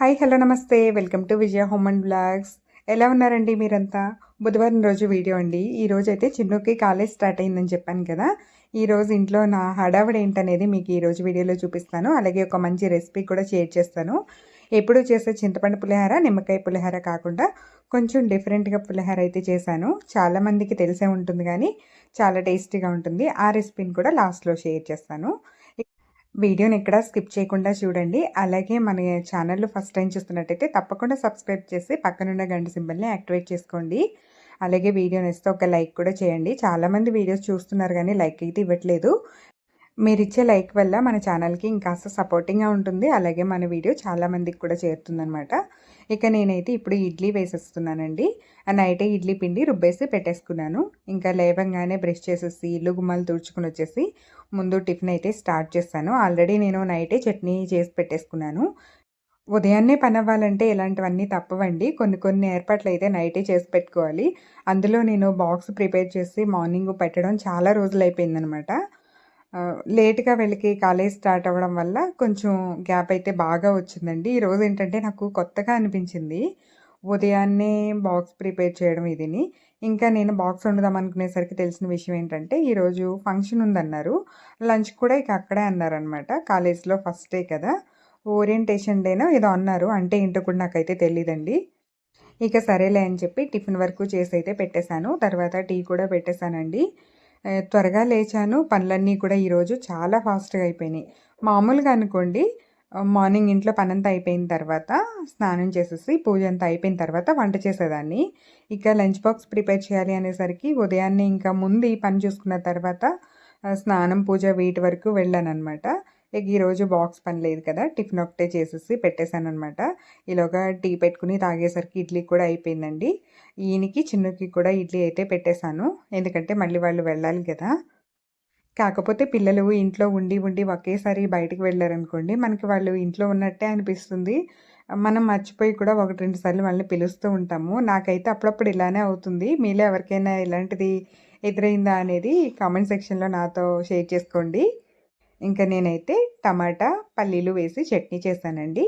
Hi hello నమస్తే. Welcome to Vijaya home and blogs. ఎలా ఉన్నారండి మీరంతా? బుధవారం రోజు వీడియో అండి. ఈ రోజు అయితే చిన్నుకి కాలేజ్ స్టార్ట్ అయిందని చెప్పాను కదా. ఈరోజు ఇంట్లో నా హడావిడి ఏంటనేది మీకు ఈరోజు వీడియోలో చూపిస్తాను. అలాగే ఒక మంచి రెసిపీ కూడా షేర్ చేస్తాను. ఎప్పుడు చేసే చింతపండు పులిహార నిమ్మకాయ పులిహార కాకుండా కొంచెం డిఫరెంట్గా పులిహార అయితే చేశాను. చాలామందికి తెలిసే ఉంటుంది కానీ చాలా టేస్టీగా ఉంటుంది. ఆ రెసిపీని కూడా లాస్ట్లో షేర్ చేస్తాను. వీడియోని ఎక్కడ స్కిప్ చేయకుండా చూడండి. అలాగే మన ఛానల్ ఫస్ట్ టైం చూస్తున్నట్టయితే తప్పకుండా సబ్స్క్రైబ్ చేసి పక్కనున్న గంట సింబల్ని యాక్టివేట్ చేసుకోండి. అలాగే వీడియోని ఇస్తే ఒక లైక్ కూడా చేయండి. చాలామంది వీడియోస్ చూస్తున్నారు కానీ లైక్ అయితే ఇవ్వట్లేదు. మీరు ఇచ్చే లైక్ వల్ల మన ఛానల్కి ఇంకాస్త సపోర్టింగ్గా ఉంటుంది. అలాగే మన వీడియో చాలామందికి కూడా చేరుతుందనమాట ఇక నేనైతే ఇప్పుడు ఇడ్లీ వేసేస్తున్నానండి. నైటే ఇడ్లీ పిండి రుబ్బేసి పెట్టేసుకున్నాను. ఇంకా లేవంగానే బ్రష్ చేసేసి ఇల్లు గుమ్మాలు తుడుచుకుని వచ్చేసి ముందు టిఫిన్ అయితే స్టార్ట్ చేస్తాను. ఆల్రెడీ నేను నైటే చట్నీ చేసి పెట్టేసుకున్నాను. ఉదయాన్నే పని అవ్వాలంటే ఇలాంటివన్నీ తప్పవండి. కొన్ని కొన్ని ఏర్పాట్లు అయితే నైటే చేసి పెట్టుకోవాలి. అందులో నేను బాక్స్ ప్రిపేర్ చేసి మార్నింగ్ పెట్టడం చాలా రోజులు అయిపోయిందనమాట. లేట్గా వెళ్ళి కాలేజ్ స్టార్ట్ అవ్వడం వల్ల కొంచెం గ్యాప్ అయితే బాగా వచ్చిందండి. ఈరోజు ఏంటంటే నాకు కొత్తగా అనిపించింది. ఉదయాన్నే బాక్స్ ప్రిపేర్ చేయడం ఇదిని. ఇంకా నేను బాక్స్ వండుదాం అనుకునేసరికి తెలిసిన విషయం ఏంటంటే ఈరోజు ఫంక్షన్ ఉందన్నారు. లంచ్ కూడా ఇక అక్కడే అన్నారనమాట కాలేజ్లో ఫస్ట్ డే కదా. ఓరియంటేషన్ డేనో ఏదో అన్నారు. అంటే ఏంటో కూడా నాకైతే తెలియదండి ఇక సరేలే అని చెప్పి టిఫిన్ వరకు చేసి అయితే పెట్టేశాను. తర్వాత టీ కూడా పెట్టేశానండి. త్వరగా లేచాను. పనులన్నీ కూడా ఈరోజు చాలా ఫాస్ట్గా అయిపోయినాయి. మామూలుగా అనుకోండి మార్నింగ్ ఇంట్లో పనంతా అయిపోయిన తర్వాత స్నానం చేసేసి పూజ అంతా అయిపోయిన తర్వాత వంట చేసేదాన్ని. ఇక లంచ్ బాక్స్ ప్రిపేర్ చేయాలి అనేసరికి ఉదయాన్నే ఇంకా ముందు ఈ పని చూసుకున్న తర్వాత స్నానం పూజ వీటి వరకు వెళ్ళాను అనమాట ఇక ఈరోజు బాక్స్ పని లేదు కదా టిఫిన్ ఒకటే చేసేసి పెట్టేశాను అనమాట ఈలోగా టీ పెట్టుకుని తాగేసరికి ఇడ్లీ కూడా అయిపోయిందండి. ఈయనకి చిన్నకి కూడా ఇడ్లీ అయితే పెట్టేశాను. ఎందుకంటే మళ్ళీ వాళ్ళు వెళ్ళాలి కదా. కాకపోతే పిల్లలు ఇంట్లో ఉండి ఉండి ఒకేసారి బయటికి వెళ్ళారనుకోండి మనకి వాళ్ళు ఇంట్లో ఉన్నట్టే అనిపిస్తుంది. మనం మర్చిపోయి కూడా ఒకటి రెండు సార్లు వాళ్ళని పిలుస్తూ ఉంటాము. నాకైతే అప్పుడప్పుడు ఇలానే అవుతుంది. మీలో ఎవరికైనా ఇలాంటిది ఎదురైందా అనేది కామెంట్ సెక్షన్లో నాతో షేర్ చేసుకోండి. ఇంకా నేనైతే టమాటా పల్లీలు వేసి చట్నీ చేశానండి.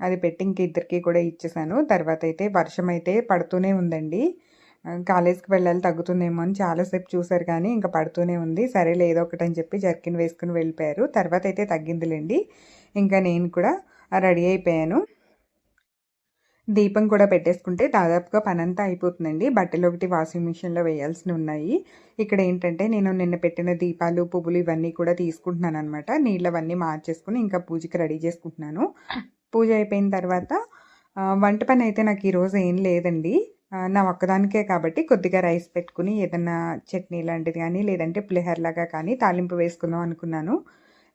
అది పెట్టి ఇంక ఇద్దరికి కూడా ఇచ్చేసాను. తర్వాత అయితే వర్షం అయితే పడుతూనే ఉందండి. కాలేజ్కి వెళ్ళాలి తగ్గుతుందేమో అని చాలాసేపు చూశారు కానీ ఇంకా పడుతూనే ఉంది. సరే లేదో ఒకటి అని చెప్పి జర్కిన్ వేసుకుని వెళ్ళిపోయారు. తర్వాత అయితే తగ్గిందిలేండి. ఇంకా నేను కూడా రెడీ అయిపోయాను. దీపం కూడా పెట్టేసుకుంటే దాదాపుగా పనంతా అయిపోతుందండి. బట్టలు ఒకటి వాషింగ్ మిషన్లో వేయాల్సి ఉన్నాయి ఇక్కడ ఏంటంటే నేను నిన్న పెట్టిన దీపాలు పువ్వులు ఇవన్నీ కూడా తీసుకుంటున్నాను అనమాట నీళ్ళవన్నీ మార్చేసుకుని ఇంకా పూజకి రెడీ చేసుకుంటున్నాను. పూజ అయిపోయిన తర్వాత వంట పని అయితే నాకు ఈరోజు ఏం లేదండి. నా ఒక్కదానికే కాబట్టి కొద్దిగా రైస్ పెట్టుకుని ఏదన్నా చట్నీ లాంటిది కానీ లేదంటే పులిహోరలాగా కానీ తాలింపు వేసుకుందాం అనుకున్నాను.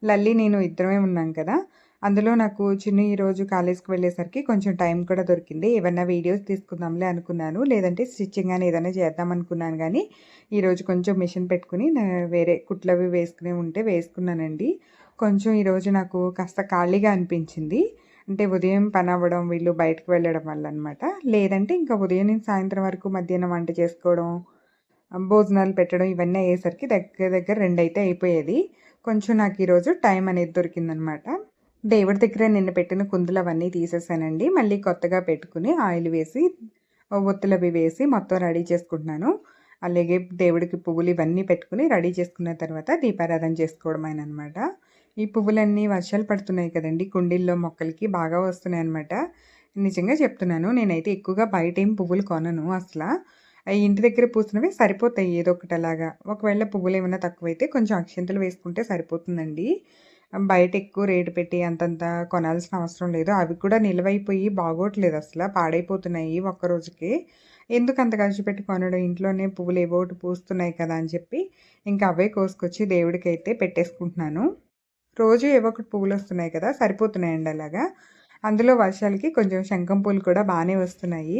లల్లి నేను ఇద్దరమే ఉన్నాం కదా. అందులో నాకు చిన్న ఈరోజు కాలేజ్కి వెళ్ళేసరికి కొంచెం టైం కూడా దొరికింది. ఏమన్నా వీడియోస్ తీసుకుందాంలే అనుకున్నాను. లేదంటే స్టిచ్చింగ్ అని ఏదైనా చేద్దాం అనుకున్నాను కానీ ఈరోజు కొంచెం మిషన్ పెట్టుకుని వేరే కుట్లవి వేసుకునే ఉంటే వేసుకున్నానండి. కొంచెం ఈరోజు నాకు కాస్త ఖాళీగా అనిపించింది. అంటే ఉదయం పని అవ్వడం వీళ్ళు బయటకు వెళ్ళడం వల్ల అనమాట లేదంటే ఇంకా ఉదయం నుంచి సాయంత్రం వరకు మధ్యాహ్నం వంట చేసుకోవడం భోజనాలు పెట్టడం ఇవన్నీ అయ్యేసరికి దగ్గర దగ్గర రెండు అయితే అయిపోయేది. కొంచెం నాకు ఈరోజు టైం అనేది దొరికిందనమాట దేవుడి దగ్గర నిన్న పెట్టిన కుందులు అవన్నీ తీసేసానండి. మళ్ళీ కొత్తగా పెట్టుకుని ఆయిల్ వేసి ఒత్తులు అవి వేసి మొత్తం రెడీ చేసుకుంటున్నాను. అలాగే దేవుడికి పువ్వులు ఇవన్నీ పెట్టుకుని రెడీ చేసుకున్న తర్వాత దీపారాధన చేసుకోవడం అనమాట ఈ పువ్వులన్నీ వర్షాలు పడుతున్నాయి కదండి. కుండీల్లో మొక్కలకి బాగా వస్తున్నాయి అనమాట నిజంగా చెప్తున్నాను నేనైతే ఎక్కువగా బయట ఏం పువ్వులు కొనను అసలు. ఇంటి దగ్గర పూసినవి సరిపోతాయి ఏదో ఒకటి అలాగా ఒకవేళ పువ్వులు ఏమైనా తక్కువైతే కొంచెం అక్షంతలు వేసుకుంటే సరిపోతుందండి. బయట ఎక్కువ రేటు పెట్టి అంతంత కొనాల్సిన అవసరం లేదు. అవి కూడా నిలవైపోయి బాగోట్లేదు అసలు పాడైపోతున్నాయి ఒక్క రోజుకి. ఎందుకు అంత ఖర్చు పెట్టి కొనడం? ఇంట్లోనే పువ్వులు ఏవో ఒకటి పూస్తున్నాయి కదా అని చెప్పి ఇంకా అవే కోసుకొచ్చి దేవుడికి అయితే పెట్టేసుకుంటున్నాను. రోజు ఏవో ఒకటి పువ్వులు వస్తున్నాయి కదా సరిపోతున్నాయండి అలాగా. అందులో వర్షాలకి కొంచెం శంఖం పూలు కూడా బాగానే వస్తున్నాయి.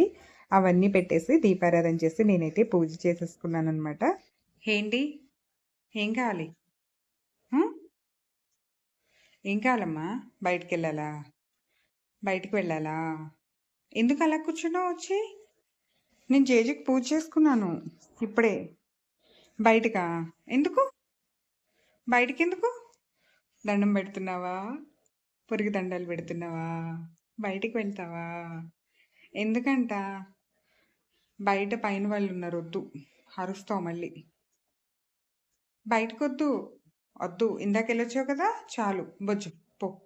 అవన్నీ పెట్టేసి దీపారాధన చేసి నేనైతే పూజ చేసేసుకున్నాను అనమాట ఏంటి? ఏం కావాలి? ఏం కావాలమ్మా? బయటికి వెళ్ళాలా బయటికి వెళ్ళాలా? ఎందుకు అలా కూర్చున్నావు వచ్చి? నేను జేజీకి పూజ చేసుకున్నాను ఇప్పుడే. బయటకా? ఎందుకు? బయటికి ఎందుకు దండం పెడుతున్నావా? పొరుగు దండాలు పెడుతున్నావా? బయటికి వెళ్తావా? ఎందుకంట? బయట పైన వాళ్ళు ఉన్నారు వద్దు. అరుస్తావు మళ్ళీ. బయటకొద్దు. వద్దు ఇందాక వెళ్ళొచ్చావు కదా చాలు బొజ్జు పో.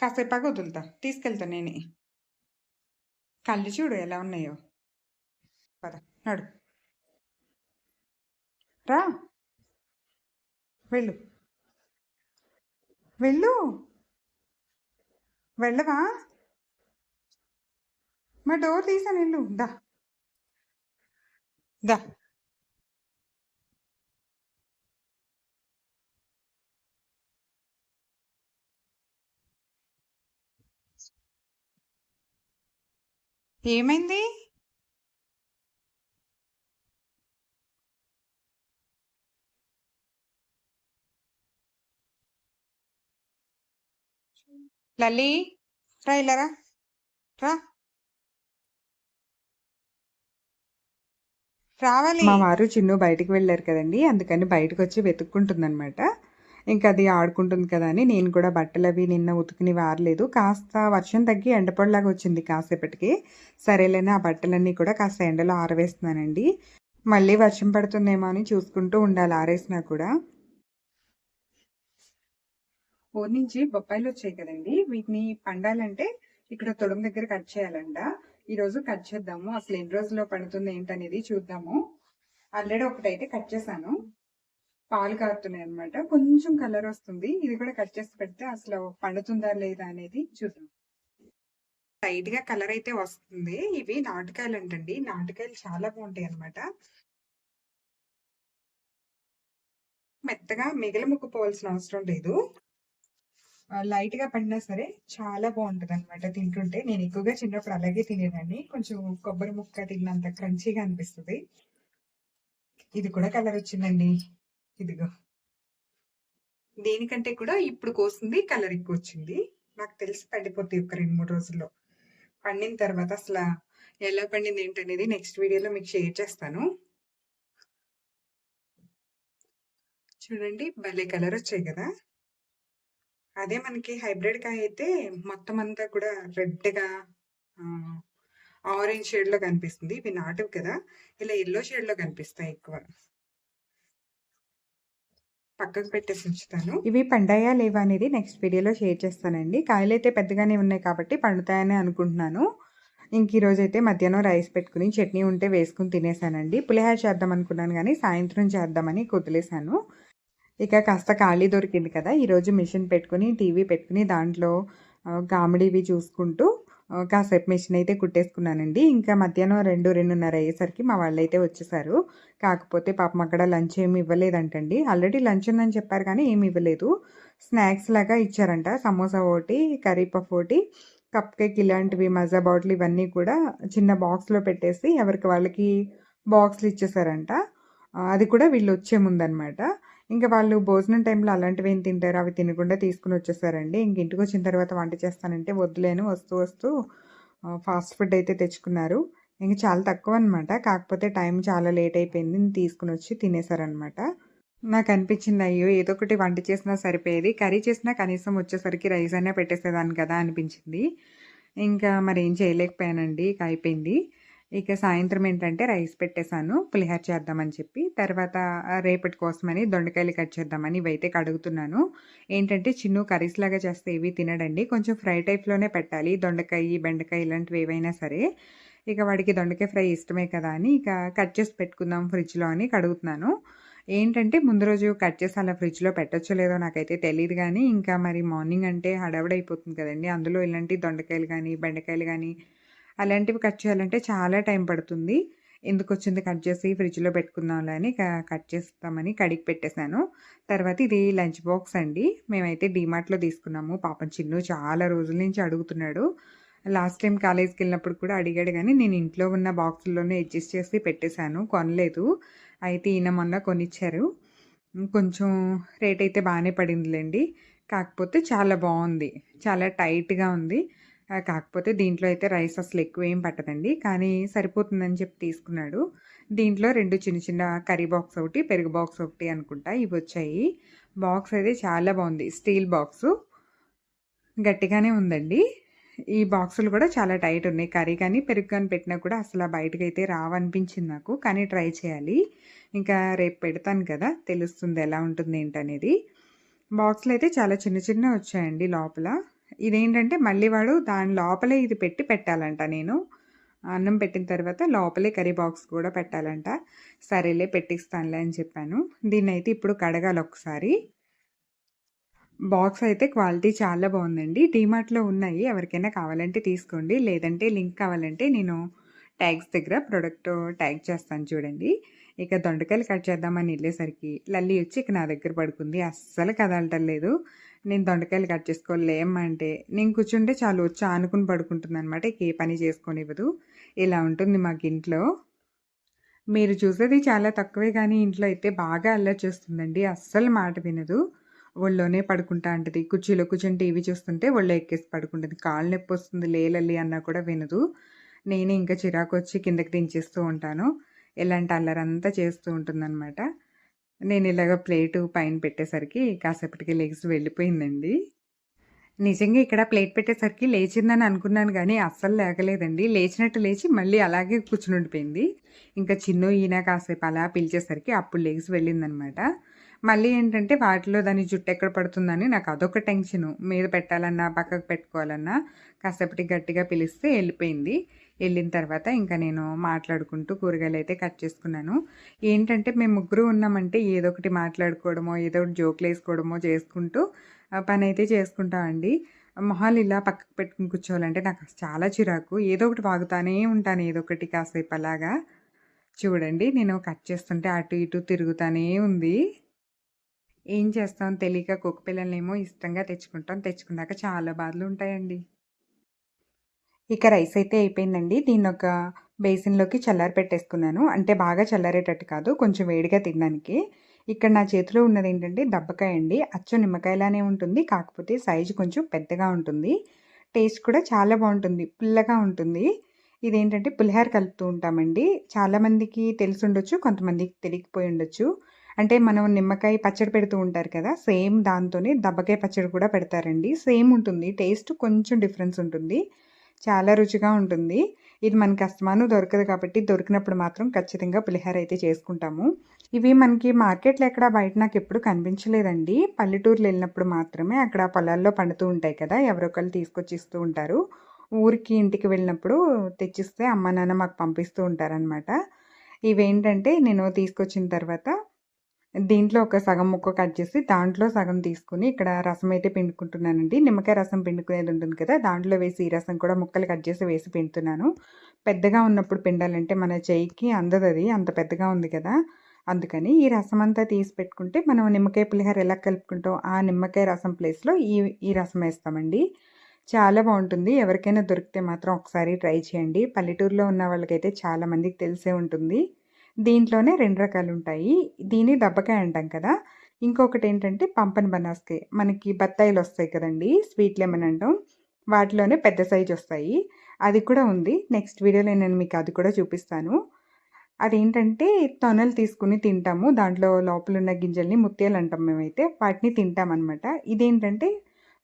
కాసేపాగా వదులుతా తీసుకెళ్తా నేనే. కళ్ళు చూడు ఎలా ఉన్నాయో. పద నడు. రా. వెళ్ళు. వెళ్ళు. వెళ్ళవా? మా డోర్ తీసాను వెళ్ళు. దా. దా. ఏమైంది? లలి రా రా. రావాలి. మా వారు చిన్ను బయటికి వెళ్ళారు కదండి అందుకని బయటకు వచ్చి వెతుక్కుంటుందన్నమాట. ఇంకా అది ఆడుకుంటుంది కదా అని నేను కూడా బట్టలు అవి నిన్న ఉతుకుని వారలేదు. కాస్త వర్షం తగ్గి ఎండపొడలాగా వచ్చింది కాసేపటికి. సరేలేని ఆ బట్టలన్నీ కూడా కాస్త ఎండలో ఆరవేస్తున్నానండి. మళ్ళీ వర్షం పడుతుందేమో అని చూసుకుంటూ ఉండాలి ఆరేసినా కూడా. ఊరి నుంచి బొప్పాయిలు వచ్చాయి కదండి. వీటిని పండాలంటే ఇక్కడ తొడుము దగ్గర కట్ చేయాలంట. ఈ రోజు కట్ చేద్దాము. అసలు ఎన్ని రోజుల్లో పండుతుంది ఏంటనేది చూద్దాము. ఆల్రెడీ ఒకటైతే కట్ చేశాను. పాలు కారుతున్నాయి అనమాట కొంచెం కలర్ వస్తుంది. ఇది కూడా కట్ చేసి పెడితే అసలు పండుతుందా లేదా అనేది చూద్దాం. లైట్గా కలర్ అయితే వస్తుంది. ఇవి నాటుకాయలు అంటండి. నాటుకాయలు చాలా బాగుంటాయి అనమాట మెత్తగా మిగల ముక్కుపోవాల్సిన అవసరం లేదు. లైట్గా పడినా సరే చాలా బాగుంటది అనమాట తింటుంటే. నేను ఎక్కువగా చిన్నప్పుడు అలాగే తినేదాన్ని. కొంచెం కొబ్బరి ముక్క తిన్నంత క్రంచీగా అనిపిస్తుంది. ఇది కూడా కలర్ వచ్చిందండి. ఇదిగో. దేనికంటే కూడా ఇప్పుడు కోసింది కలర్ ఎక్కువ వచ్చింది. నాకు తెలిసి పండిపోతుంది ఒక రెండు మూడు రోజుల్లో. పండిన తర్వాత అసలు ఎలా పండింది ఏంటనేది నెక్స్ట్ వీడియోలో మీకు షేర్ చేస్తాను. చూడండి భలే కలర్ వచ్చాయి కదా. అదే మనకి హైబ్రిడ్ కాయ అయితే మొత్తం అంతా కూడా రెడ్గా ఆరెంజ్ షేడ్లో కనిపిస్తుంది. ఇవి నాటువి కదా. ఇలా ఎల్లో షేడ్లో కనిపిస్తాయి ఎక్కువ. పక్కకు పెట్టేసి ఉంచుతాను. ఇవి పండాయా లేవా అనేది నెక్స్ట్ వీడియోలో షేర్ చేస్తానండి. కాయలు అయితే పెద్దగానే ఉన్నాయి కాబట్టి పండుతాయని అనుకుంటున్నాను. ఇంక ఈరోజు అయితే మధ్యాహ్నం రైస్ పెట్టుకుని చట్నీ ఉంటే వేసుకుని తినేసానండి. పులిహార చేద్దాం అనుకున్నాను కానీ సాయంత్రం చేద్దామని కుదిలేశాను ఇక కాస్త ఖాళీ దొరికింది కదా ఈరోజు మిషన్ పెట్టుకుని టీవీ పెట్టుకుని దాంట్లో కామెడీవి చూసుకుంటూ కాసేపు మిషన్ అయితే కుట్టేసుకున్నానండి. ఇంకా మధ్యాహ్నం రెండు రెండున్నర అయ్యేసరికి మా వాళ్ళు అయితే వచ్చేసారు. కాకపోతే పాపం అక్కడ లంచ్ ఏమి ఇవ్వలేదంటండి. ఆల్రెడీ లంచ్ ఉందని చెప్పారు కానీ ఏమి ఇవ్వలేదు. స్నాక్స్ లాగా ఇచ్చారంట. సమోసా ఒకటి కర్రీ పఫ్ ఒకటి కప్ కేక్ ఇలాంటివి మజా బాటిల్ ఇవన్నీ కూడా చిన్న బాక్స్లో పెట్టేసి ఎవరికి వాళ్ళకి బాక్స్లు ఇచ్చేసారంట. అది కూడా వీళ్ళు వచ్చే ముందనమాట ఇంకా వాళ్ళు భోజనం టైంలో అలాంటివి ఏం తింటారు? అవి తినకుండా తీసుకుని వచ్చేసారండి. ఇంక ఇంటికి వచ్చిన తర్వాత వంట చేస్తానంటే వద్దులేను వస్తూ వస్తూ ఫాస్ట్ ఫుడ్ అయితే తెచ్చుకున్నారు. ఇంక చాలా తక్కువ అనమాట కాకపోతే టైం చాలా లేట్ అయిపోయింది. తీసుకుని వచ్చి తినేసారనమాట నాకు అనిపించింది అయ్యో ఏదో ఒకటి వంట చేసినా సరిపోయేది. కర్రీ చేసినా కనీసం వచ్చేసరికి రైస్ అయినా పెట్టేసేదాన్ని కదా అనిపించింది. ఇంకా మరి ఏం చేయలేకపోయానండి అయిపోయింది. ఇక సాయంత్రం ఏంటంటే రైస్ పెట్టేశాను పులిహార చేద్దామని చెప్పి. తర్వాత రేపటి కోసమని దొండకాయలు కట్ చేద్దామని ఇవైతే కడుగుతున్నాను. ఏంటంటే చిన్ను కర్రీస్ లాగా చేస్తే ఇవి తినడండి. కొంచెం ఫ్రై టైప్లోనే పెట్టాలి. దొండకాయ బెండకాయ ఇలాంటివి ఏవైనా సరే. ఇక వాడికి దొండకాయ ఫ్రై ఇష్టమే కదా అని ఇక కట్ చేసి పెట్టుకుందాం ఫ్రిడ్జ్లో అని కడుగుతున్నాను. ఏంటంటే ముందు రోజు కట్ చేసి అలా ఫ్రిడ్జ్లో పెట్టచ్చో లేదో నాకైతే తెలియదు కానీ ఇంకా మరి మార్నింగ్ అంటే హడావిడైపోతుంది కదండి. అందులో ఇలాంటి దొండకాయలు కానీ బెండకాయలు కానీ అలాంటివి కట్ చేయాలంటే చాలా టైం పడుతుంది. ఎందుకు వచ్చింది కట్ చేసి ఫ్రిడ్జ్లో పెట్టుకుందాంలే అని కట్ చేస్తామని కడిగి పెట్టేశాను తర్వాత ఇది లంచ్ బాక్స్ అండి. మేమైతే డీమార్ట్లో తీసుకున్నాము. పాపం చిన్ను చాలా రోజుల నుంచి అడుగుతున్నాడు. లాస్ట్ టైం కాలేజ్కి వెళ్ళినప్పుడు కూడా అడిగాడు కానీ నేను ఇంట్లో ఉన్న బాక్సుల్లోనే అడ్జస్ట్ చేసి పెట్టేశాను. కొనలేదు. అయితే ఈయన మొన్న కొనిచ్చారు. కొంచెం రేట్ అయితే బాగానే పడిందిలేండి. కాకపోతే చాలా బాగుంది. చాలా టైట్గా ఉంది. కాకపోతే దీంట్లో అయితే రైస్ అసలు ఎక్కువ ఏం పట్టదండి. కానీ సరిపోతుందని చెప్పి తీసుకున్నాడు. దీంట్లో రెండు చిన్న చిన్న కర్రీ బాక్స్ ఒకటి పెరుగు బాక్స్ ఒకటి అనుకుంటా. ఇవి వచ్చాయి. బాక్స్ అయితే చాలా బాగుంది. Steel box. గట్టిగానే ఉందండి. ఈ బాక్సులు కూడా చాలా టైట్ ఉన్నాయి. కర్రీ కానీ పెరుగు కానీ పెట్టినా కూడా అసలు బయటకైతే రావనిపించింది నాకు. కానీ ట్రై చేయాలి. ఇంకా రేపు పెడతాను కదా. తెలుస్తుంది ఎలా ఉంటుంది ఏంటనేది బాక్స్లు అయితే చాలా చిన్న చిన్న వచ్చాయండి లోపల. ఇదేంటంటే మళ్ళీ వాడు దాని లోపలే ఇది పెట్టి పెట్టాలంట నేను. అన్నం పెట్టిన తర్వాత లోపలే కర్రీ బాక్స్ కూడా పెట్టాలంట. సరేలే పెట్టిస్తానులే అని చెప్పాను. దీన్ని అయితే ఇప్పుడు కడగాలి ఒకసారి. బాక్స్ అయితే క్వాలిటీ చాలా బాగుందండి. డీమార్ట్లో ఉన్నాయి. ఎవరికైనా కావాలంటే తీసుకోండి. లేదంటే లింక్ కావాలంటే నేను ట్యాగ్స్ దగ్గర ప్రోడక్ట్ ట్యాగ్ చేస్తాను చూడండి. ఇక దొండకాయలు కట్ చేద్దామని వెళ్ళేసరికి లల్లి వచ్చి ఇక నా దగ్గర పడుకుంది. అస్సలు కదలటం లేదు. నేను దొండకాయలు కట్ చేసుకోలేమ్మా అంటే నేను కూర్చుంటే చాలు వచ్చి ఆనుకుని పడుకుంటుంది అనమాట ఏ పని చేసుకొనివ్వదు. ఇలా ఉంటుంది మాకు ఇంట్లో. మీరు చూసేది చాలా తక్కువే కానీ ఇంట్లో అయితే బాగా అల్లరి చేస్తుందండి. అస్సలు మాట వినదు. ఒళ్ళోనే పడుకుంటా అంటది. కుర్చీలో కూర్చొని టీవీ చూస్తుంటే ఒళ్ళో ఎక్కేసి పడుకుంటుంది. కాళ్ళు నొప్పి వస్తుంది. లేలల్లి అన్నా కూడా వినదు. నేనే ఇంకా చిరాకు వచ్చి కిందకి దించేస్తూ ఉంటాను. ఇలాంటి అల్లరంతా చేస్తూ ఉంటుందన్నమాట. నేను ఇలాగ ప్లేటు పైన పెట్టేసరికి కాసేపటికి లెగ్స్ వెళ్ళిపోయిందండి. నిజంగా ఇక్కడ ప్లేట్ పెట్టేసరికి లేచిందని అనుకున్నాను కానీ అస్సలు లేకలేదండి లేచినట్టు లేచి మళ్ళీ అలాగే కూర్చుని ఉండిపోయింది. ఇంకా చిన్న ఈయన కాసేపు అలా పిలిచేసరికి అప్పుడు లెగ్స్ వెళ్ళిందనమాట. మళ్ళీ ఏంటంటే వాటిలో దాని జుట్టు ఎక్కడ పడుతుందని నాకు అదొక టెన్షను. మీద పెట్టాలన్నా పక్కకు పెట్టుకోవాలన్నా కాసేపటి గట్టిగా పిలిస్తే వెళ్ళిపోయింది. వెళ్ళిన తర్వాత ఇంకా నేను మాట్లాడుకుంటూ కూరగాయలు అయితే కట్ చేసుకున్నాను. ఏంటంటే మేము ముగ్గురు ఉన్నామంటే ఏదో ఒకటి మాట్లాడుకోవడమో ఏదో ఒకటి జోకులు వేసుకోవడమో చేసుకుంటూ పని అయితే చేసుకుంటామండి. మొహాలు ఇలా పక్కకు పెట్టుకుని కూర్చోవాలంటే నాకు చాలా చిరాకు. ఏదో ఒకటి వాగుతానే ఉంటాను ఏదో ఒకటి కాసేపు అలాగా. చూడండి నేను కట్ చేస్తుంటే అటు ఇటు తిరుగుతానే ఉంది. ఏం చేస్తాం? తెలియక కుక్క పిల్లలనేమో ఇష్టంగా తెచ్చుకుంటాం. తెచ్చుకున్నాక చాలా బాధలు ఉంటాయండి. ఇక రైస్ అయితే అయిపోయిందండి. దీన్ని ఒక బేసిన్లోకి చల్లారి పెట్టేసుకున్నాను. అంటే బాగా చల్లారేటట్టు కాదు. కొంచెం వేడిగా తినడానికి. ఇక్కడ నా చేతిలో ఉన్నది ఏంటంటే దబ్బకాయ అండి. అచ్చు నిమ్మకాయలానే ఉంటుంది. కాకపోతే సైజు కొంచెం పెద్దగా ఉంటుంది. టేస్ట్ కూడా చాలా బాగుంటుంది. పుల్లగా ఉంటుంది. ఇదేంటంటే పులిహార కలుపుతూ ఉంటామండి. చాలామందికి తెలిసి ఉండొచ్చు కొంతమందికి తెలియకపోయి ఉండొచ్చు. అంటే మనం నిమ్మకాయ పచ్చడి పెడుతూ ఉంటారు కదా సేమ్ దాంతోనే దబ్బకాయ పచ్చడి కూడా పెడతారండి. సేమ్ ఉంటుంది. టేస్ట్ కొంచెం డిఫరెన్స్ ఉంటుంది. చాలా రుచిగా ఉంటుంది. ఇది మనకి అస్తమాను దొరకదు కాబట్టి దొరికినప్పుడు మాత్రం ఖచ్చితంగా పులిహోర అయితే చేసుకుంటాము. ఇవి మనకి మార్కెట్లో ఎక్కడ బయట నాకు ఎప్పుడు కనిపించలేదండి. పల్లెటూరులో వెళ్ళినప్పుడు మాత్రమే అక్కడ పొలాల్లో పండుతూ ఉంటాయి కదా ఎవరొకరు తీసుకొచ్చి ఇస్తూ ఉంటారు. ఊరికి ఇంటికి వెళ్ళినప్పుడు తెచ్చిస్తే అమ్మ నాన్న మాకు పంపిస్తూ ఉంటారనమాట ఇవేంటంటే నేను తీసుకొచ్చిన తర్వాత దీంట్లో ఒక సగం ముక్క కట్ చేసి దాంట్లో సగం తీసుకుని ఇక్కడ రసం అయితే పిండుకుంటున్నానండి. నిమ్మకాయ రసం పిండుకునేది ఉంటుంది కదా దాంట్లో వేసి ఈ రసం కూడా ముక్కలు కట్ చేసి వేసి పిండుతున్నాను. పెద్దగా ఉన్నప్పుడు పిండాలంటే మన చెయ్యికి అందదు అది అంత పెద్దగా ఉంది కదా. అందుకని ఈ రసం అంతా తీసి పెట్టుకుంటే మనం నిమ్మకాయ పులిహార ఎలా కలుపుకుంటాం ఆ నిమ్మకాయ రసం ప్లేస్లో ఈ ఈ రసం వేస్తామండి. చాలా బాగుంటుంది. ఎవరికైనా దొరికితే మాత్రం ఒకసారి ట్రై చేయండి. పల్లెటూరులో ఉన్న వాళ్ళకైతే చాలా మందికి తెలిసే ఉంటుంది. దీంట్లోనే రెండు రకాలు ఉంటాయి దీని దబ్బకాయ అంటాం కదా. ఇంకొకటి ఏంటంటే పంపన్ బనాస్కాయ మనకి బత్తాయిలు వస్తాయి కదండి స్వీట్ లెమన్ అంటాం. వాటిలోనే పెద్ద సైజు వస్తాయి అది కూడా ఉంది. నెక్స్ట్ వీడియోలో నేను మీకు అది కూడా చూపిస్తాను. అదేంటంటే తొనలు తీసుకుని తింటాము. దాంట్లో లోపల ఉన్న గింజల్ని ముత్యాలు అంటాం మేమైతే. వాటిని తింటామన్నమాట. ఇదేంటంటే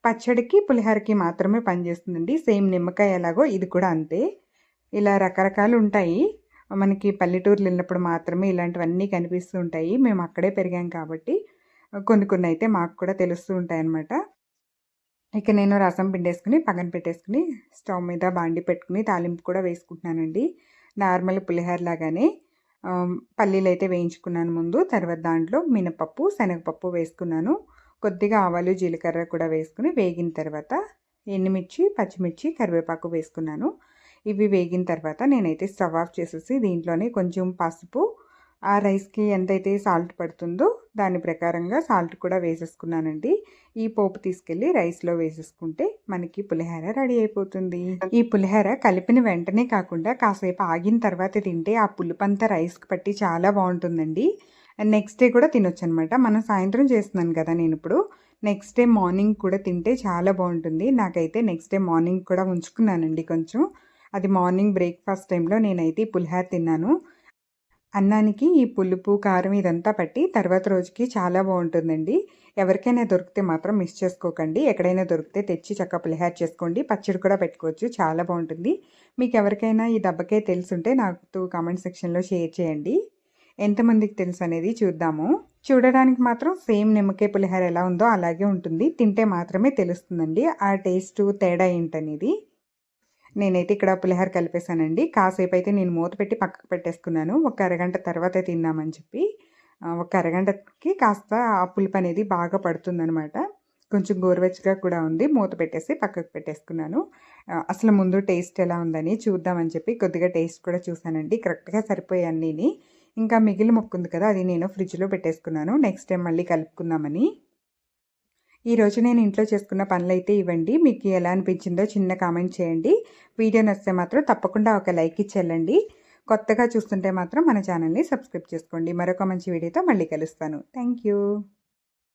పచ్చడికి పులిహోరకి మాత్రమే పనిచేస్తుందండి. సేమ్ నిమ్మకాయ ఎలాగో ఇది కూడా అంతే. ఇలా రకరకాలు ఉంటాయి మనకి పల్లెటూర్లు వెళ్ళినప్పుడు మాత్రమే ఇలాంటివన్నీ కనిపిస్తూ ఉంటాయి. మేము అక్కడే పెరిగాం కాబట్టి కొన్ని కొన్ని అయితే మాకు కూడా తెలుస్తూ ఉంటాయన్నమాట. ఇక నేను రసం పిండేసుకుని పక్కన పెట్టేసుకుని స్టవ్ మీద బాండి పెట్టుకుని తాలింపు కూడా వేసుకుంటున్నానండి. నార్మల్ పులిహోర లాగానే పల్లీలు అయితే వేయించుకున్నాను ముందు. తర్వాత దాంట్లో మినపప్పు శనగపప్పు వేసుకున్నాను. కొద్దిగా ఆవాలు జీలకర్ర కూడా వేసుకుని వేగిన తర్వాత ఎండుమిర్చి పచ్చిమిర్చి కరివేపాకు వేసుకున్నాను. ఇవి వేగిన తర్వాత నేనైతే స్టవ్ ఆఫ్ చేసేసి దీంట్లోనే కొంచెం పసుపు ఆ రైస్కి ఎంతైతే సాల్ట్ పడుతుందో దాని ప్రకారంగా సాల్ట్ కూడా వేసేసుకున్నానండి. ఈ పోపు తీసుకెళ్ళి రైస్లో వేసేసుకుంటే మనకి పులిహోర రెడీ అయిపోతుంది. ఈ పులిహోర కలిపిన వెంటనే కాకుండా కాసేపు ఆగిన తర్వాత తింటే ఆ పులుపంతా రైస్కి పట్టి చాలా బాగుంటుందండి. నెక్స్ట్ డే కూడా తినొచ్చు అనమాట మనం సాయంత్రం చేస్తున్నాను కదా నేను ఇప్పుడు నెక్స్ట్ డే మార్నింగ్ కూడా తింటే చాలా బాగుంటుంది. నాకైతే నెక్స్ట్ డే మార్నింగ్ కూడా ఉంచుకున్నానండి కొంచెం. అది మార్నింగ్ బ్రేక్ఫాస్ట్ టైంలో నేనైతే పులిహార తిన్నాను. అన్నానికి ఈ పులుపు కారం ఇదంతా పట్టి తర్వాత రోజుకి చాలా బాగుంటుందండి. ఎవరికైనా దొరికితే మాత్రం మిస్ చేసుకోకండి. ఎక్కడైనా దొరికితే తెచ్చి చక్క పులిహార చేసుకోండి. పచ్చడి కూడా పెట్టుకోవచ్చు. చాలా బాగుంటుంది. మీకు ఎవరికైనా ఈ దెబ్బకే తెలుసుంటే నాకు కామెంట్ సెక్షన్లో షేర్ చేయండి. ఎంతమందికి తెలుసు అనేది చూద్దాము. చూడడానికి మాత్రం సేమ్ నిమ్మకాయ పులిహార ఎలా ఉందో అలాగే ఉంటుంది. తింటే మాత్రమే తెలుస్తుందండి. ఆ టేస్ట్ తేడా ఏంటనేది. నేనైతే ఇక్కడ పులిహార కలిపేశానండి. కాసేపు అయితే నేను మూత పెట్టి పక్కకు పెట్టేసుకున్నాను. ఒక అరగంట తర్వాత తిందామని చెప్పి ఒక అరగంటకి కాస్త ఆ పులుపు అనేది బాగా పడుతుందనమాట కొంచెం గోరువెచ్చగా కూడా ఉంది. మూత పెట్టేసి పక్కకు పెట్టేసుకున్నాను. అసలు ముందు టేస్ట్ ఎలా ఉందని చూద్దామని చెప్పి కొద్దిగా టేస్ట్ కూడా చూశానండి. కరెక్ట్గా సరిపోయాయి అన్నీని. ఇంకా మిగిలి మొక్కుంది కదా అది నేను ఫ్రిడ్జ్లో పెట్టేసుకున్నాను. నెక్స్ట్ టైం మళ్ళీ కలుపుకుందామని. ఈరోజు నేను ఇంట్లో చేసుకున్న పనులు అయితే ఇవ్వండి. మీకు ఎలా అనిపించిందో చిన్న కామెంట్ చేయండి. వీడియో నచ్చితే మాత్రం తప్పకుండా ఒక లైక్ ఇచ్చేళ్ళండి. కొత్తగా చూస్తుంటే మాత్రం మన ఛానల్ని సబ్స్క్రైబ్ చేసుకోండి. మరొక మంచి వీడియోతో మళ్ళీ కలుస్తాను. థ్యాంక్